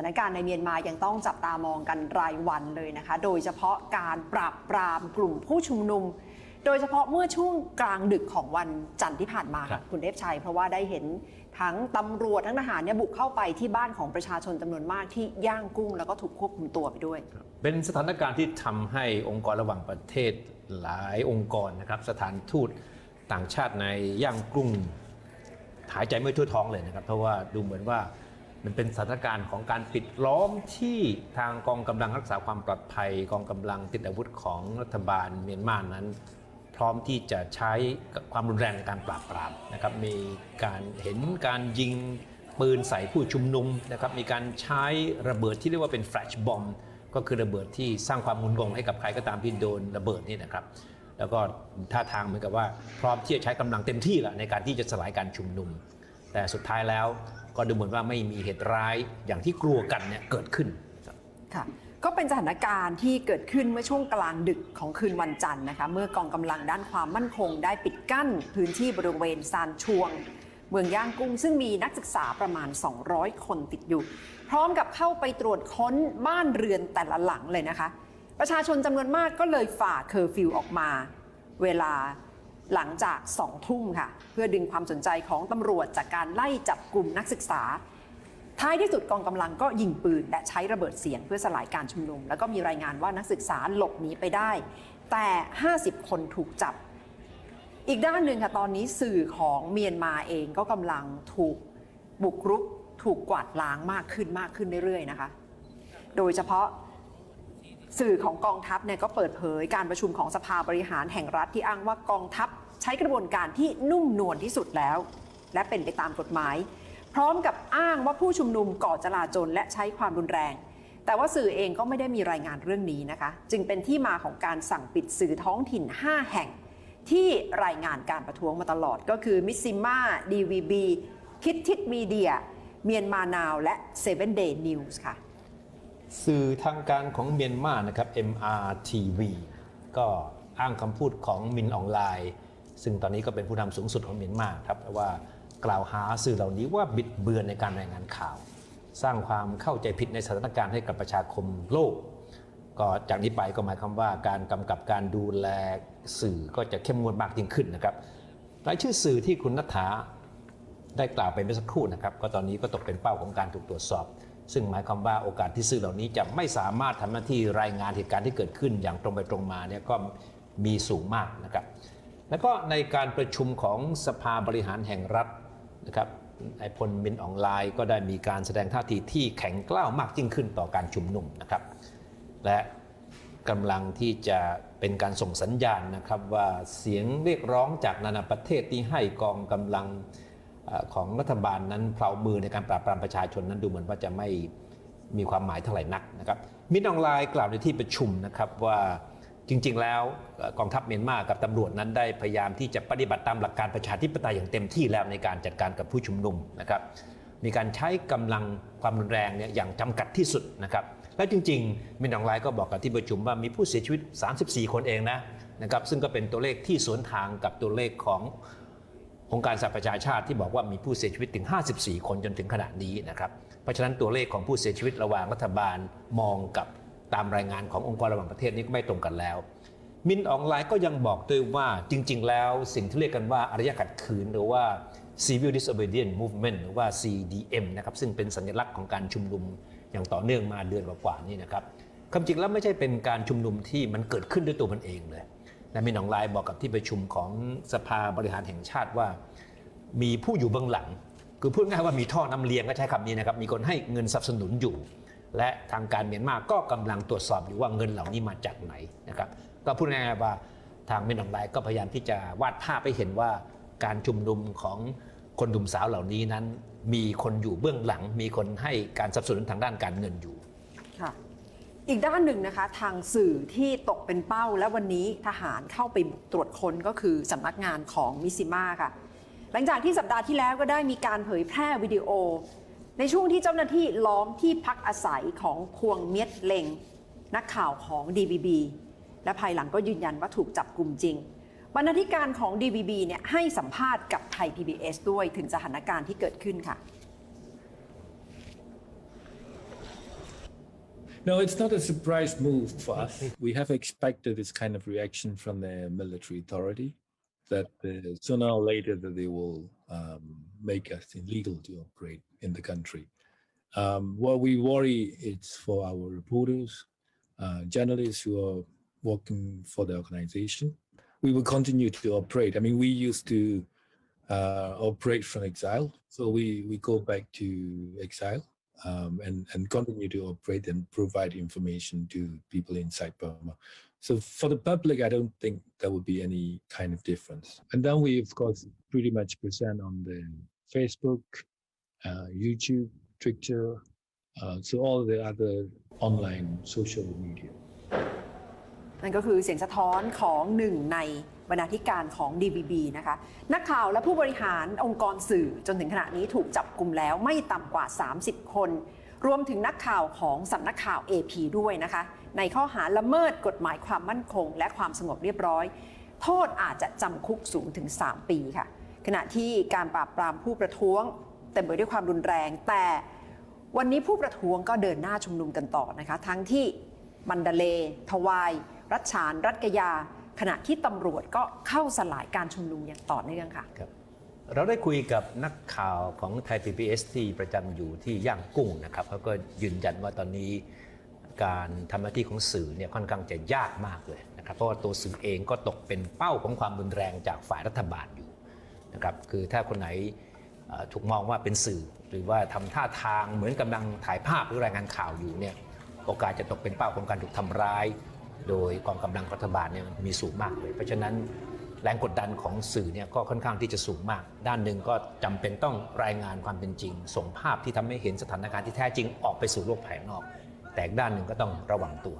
ถานการณ์ในเมียนมายังต้องจับตามองกันรายวันเลยนะคะ โดยเฉพาะการปราบปรามกลุ่มผู้ชุมนุม โดยเฉพาะเมื่อช่วงกลางดึกของวันจันทร์ที่ผ่านมาครับคุณเทพชัย เพราะว่าได้เห็นทั้งตำรวจทั้งทหารเนี่ยบุกเข้าไปที่บ้านของประชาชนจำนวนมากที่ย่างกุ้งแล้วก็ถูกควบคุมตัวไปด้วย เป็นสถานการณ์ที่ทำให้องค์กรระหว่างประเทศหลายองค์กรนะครับสถานทูตต่างชาติในย่างกรุงหายใจไม่ทั่วท้องเลยนะครับ เพราะว่าดูเหมือนว่า มันเป็นสถานการณ์ของการปิดล้อมที่ทางกองกำลังรักษาความปลอดภัย กองกำลังติดอาวุธของรัฐบาลเมียนมานั้น พร้อมที่จะใช้ความรุนแรงในการปราบปรามนะครับมีการเห็นการยิงปืนใส่ผู้ชุมนุมนะครับมีการใช้ระเบิดที่เรียกว่าเป็นแฟลชบอมก็คือระเบิดที่สร้างความงุนงงให้กับใครก็ตามที่โดนระเบิดนี่นะครับ แล้วก็ท่าทางเหมือนกับว่าพร้อมที่จะใช้กำลังเต็มที่ละในการที่จะสลายการชุมนุม แต่สุดท้ายแล้วก็ดูเหมือนว่าไม่มีเหตุร้ายอย่างที่กลัวกันเนี่ยเกิดขึ้นค่ะก็เป็นสถานการณ์ที่เกิดขึ้นเมื่อช่วงกลางดึกของคืนวันจันทร์นะคะเมื่อกองกำลังด้านความมั่นคงได้ปิดกั้น พื้นที่บริเวณซานชวง เมืองย่างกุ้ง ซึ่งมีนักศึกษาประมาณ 200 คนติดอยู่ พร้อมกับเข้าไปตรวจค้นบ้านเรือนแต่ละหลังเลยนะคะ ประชาชนจำนวนมากก็เลยฝ่าเคอร์ฟิวออกมา เวลา หลังจากสองทุ่มค่ะ เพื่อดึงความสนใจของตำรวจจากการไล่จับกลุ่มนักศึกษา ท้ายที่สุดกองกำลังก็ยิงปืน และใช้ระเบิดเสียงเพื่อสลายการชุมนุม แล้วก็มีรายงานว่านักศึกษาหลบหนีไปได้ แต่ 50 คนถูกจับ อีกด้านหนึ่งค่ะตอนนี้สื่อของเมียนมาเองก็กำลังถูกบุกรุกถูกกวาดล้างมากขึ้นมากขึ้นเรื่อยๆนะคะ โดยเฉพาะ สื่อของกองทัพเนี่ยก็เปิดเผยการประชุมของสภาบริหารแห่งรัฐที่อ้างว่ากองทัพใช้กระบวนการที่นุ่มนวลที่สุดแล้ว และเป็นไปตามกฎหมาย พร้อมกับอ้างว่าผู้ชุมนุมก่อจลาจลและใช้ความรุนแรง แต่ว่าสื่อเองก็ไม่ได้มีรายงานเรื่องนี้นะคะ จึงเป็นที่มาของการสั่งปิดสื่อท้องถิ่น 5 แห่ง ที่รายงานการประท้วงมาตลอดก็คือมิซิม่าดีวีบีคิดทิดมีเดียเมียนมานาวและ Seven Day News ค่ะ สื่อทางการของเมียนมานะครับ MRTV ก็อ้างคำพูดของมินออนไลน์ซึ่งตอนนี้ก็เป็นผู้นำสูงสุดของเมียนมาครับว่ากล่าวหาสื่อเหล่านี้ว่าบิดเบือนในการรายงานข่าว สร้างความเข้าใจผิดในสถานการณ์ให้กับประชาคมโลก ก็จากนี้ไปก็หมายความว่าการกำกับการดูแลสื่อก็จะเข้มงวดมากยิ่งขึ้นนะครับรายชื่อสื่อที่คุณนัฐาได้กล่าวไปเมื่อสักครู่นะครับ ก็ตอนนี้ก็ตกเป็นเป้าของการถูกตรวจสอบ ซึ่งหมายความว่าโอกาสที่สื่อเหล่านี้จะไม่สามารถทำหน้าที่รายงานเหตุการณ์ที่เกิดขึ้นอย่างตรงไปตรงมาเนี่ยก็มีสูงมากนะครับ แล้วก็ในการประชุมของสภาบริหารแห่งรัฐนะครับไอพลมินออนไลน์ก็ได้มีการแสดงท่าทีที่แข็งกล้าวมากยิ่งขึ้นต่อการชุมนุมนะครับ และกำลังที่จะเป็นการส่งสัญญาณนะครับว่าเสียงเรียกร้องจากนานาประเทศที่ให้กองกำลัง ของรัฐบาลนั้นเพลามือในการปราบปรามประชาชนนั้นดูเหมือนว่าจะไม่มีความหมายเท่าไหร่นักนะครับมินออนไลน์กล่าวในที่ประชุมนะครับว่าจริง ๆ แล้วกองทัพเมียนมากับตำรวจนั้นได้พยายามที่จะปฏิบัติตามหลักการประชาธิปไตยอย่างเต็มที่แล้วในการจัดการกับผู้ชุมนุมนะครับมีการใช้กำลังความรุนแรงเนี่ยอย่างจำกัดที่สุดนะครับและจริงๆมินออนไลก็บอกกับที่ประชุมว่ามีผู้เสียชีวิต 34 คนเองนะนะครับซึ่งก็เป็นตัวเลขที่สวนทางกับตัวเลขของ องค์การสหประชาชาติที่บอกว่ามีผู้เสียชีวิตถึง 54 คนจนถึงขณะนี้นะครับ เพราะฉะนั้นตัวเลขของผู้เสียชีวิตระหว่างรัฐบาลมองกับตามรายงานขององค์กรระหว่างประเทศนี้ก็ไม่ตรงกันแล้ว มินออนไลน์ก็ยังบอกด้วยว่าจริง ๆ แล้วสิ่งที่เรียกกันว่าอารยะขัดขืนหรือว่า Civil Disobedience Movement หรือว่า CDM นะครับซึ่งเป็นสัญลักษณ์ของการชุมนุมอย่างต่อเนื่องมาเดือนกว่าๆนี่นะครับความจริงแล้วไม่ใช่เป็นการชุมนุมที่มันเกิดขึ้นด้วยตัวมันเองเลย และมินออนไลน์บอกกับที่ประชุมของสภาบริหารแห่งชาติว่า มีผู้อยู่เบื้องหลัง คือพูดง่ายว่ามีท่อนำเลี้ยงก็ใช้คำนี้นะครับ มีคนให้เงินสนับสนุนอยู่ และทางการเมียนมาก็กำลังตรวจสอบอยู่ว่าเงินเหล่านี้มาจากไหนนะครับ ก็พูดง่ายๆว่าทางเมียนออนไลน์ก็พยายามที่จะวาดภาพให้เห็นว่าการชุมนุมของคนหนุ่มสาวเหล่านี้นั้น มีคนอยู่เบื้องหลัง มีคนให้การสนับสนุนทางด้านการเงินอยู่ค่ะ อีกด้านหนึ่งนะคะทางสื่อที่ตกเป็นเป้าและวันนี้ทหารเข้าไปบุกตรวจค้นก็คือสำนักงานของมิซิมาค่ะ หลังจากที่สัปดาห์ที่แล้วก็ได้มีการเผยแพร่วิดีโอ ในช่วงที่เจ้าหน้าที่ล้อมที่พักอาศัยของควงเมียดเลงนักข่าวของ DBB และภายหลังก็ยืนยันว่าถูกจับกลุ่มจริง บรรณาธิการของ DBB เนี่ยให้สัมภาษณ์กับไทย PBS ด้วยถึงสถานการณ์ที่เกิดขึ้นค่ะ No, it's not a surprise move for us. We have expected this kind of reaction from the military authority that uh, sooner or later that they will um, make us illegal to operate in the country. Um, what we worry is for our reporters, uh, journalists who are working for the organization. We will continue to operate. I mean, we used to uh, operate from exile, so we we go back to exile um, and and continue to operate and provide information to people inside Burma. So for the public, I don't think there will be any kind of difference. And then we of course pretty much present on the Facebook, uh, YouTube, Twitter, uh, so all the other online social media. นั่นก็คือเสียงสะท้อนของหนึ่งใน บรรณาธิการของ DBB นะคะนักข่าวและผู้บริหารองค์กรสื่อจนถึงขณะนี้ถูกจับกลุ่มแล้วไม่ต่ำกว่า 30 คน รวมถึงนักข่าวของสำนักข่าว AP ด้วยนะคะ ในข้อหาละเมิดกฎหมายความมั่นคง และความสงบเรียบร้อย โทษอาจจะจำคุกสูงถึง 3 ปีค่ะ ขณะที่การปราบปรามผู้ประท้วงเต็มไปด้วยความรุนแรง แต่วันนี้ผู้ประท้วงก็เดินหน้าชุมนุมกันต่อนะคะ ทั้งที่มันดาเลย์ทวาย รัชฉาน รัฐกยา ขณะที่ตำรวจก็เข้าสลายการชุมนุมอย่างต่อเนื่องค่ะครับเราได้คุยกับนักข่าวของไทย PBS ที่ประจำอยู่ที่ย่างกุ้งนะครับเขาก็ยืนยันว่าตอนนี้การทำหน้าที่ของสื่อเนี่ยค่อนข้างจะยากมากเลยนะครับ เพราะว่าตัวสื่อเองก็ตกเป็นเป้าของความรุนแรงจากฝ่ายรัฐบาลอยู่นะครับคือถ้าคนไหนถูกมองว่าเป็นสื่อ หรือว่าทำท่าทางเหมือนกำลังถ่ายภาพหรือรายงานข่าวอยู่เนี่ยโอกาสจะตกเป็นเป้าของการถูกทำร้าย โดยกองกำลังรัฐบาลเนี่ยมีสูงมากเลย เพราะฉะนั้นแรงกดดันของสื่อเนี่ยก็ค่อนข้างที่จะสูงมาก ด้านหนึ่งก็จำเป็นต้องรายงานความเป็นจริง ส่งภาพที่ทำให้เห็นสถานการณ์ที่แท้จริงออกไปสู่โลกภายนอก แต่ด้านหนึ่งก็ต้องระวังตัว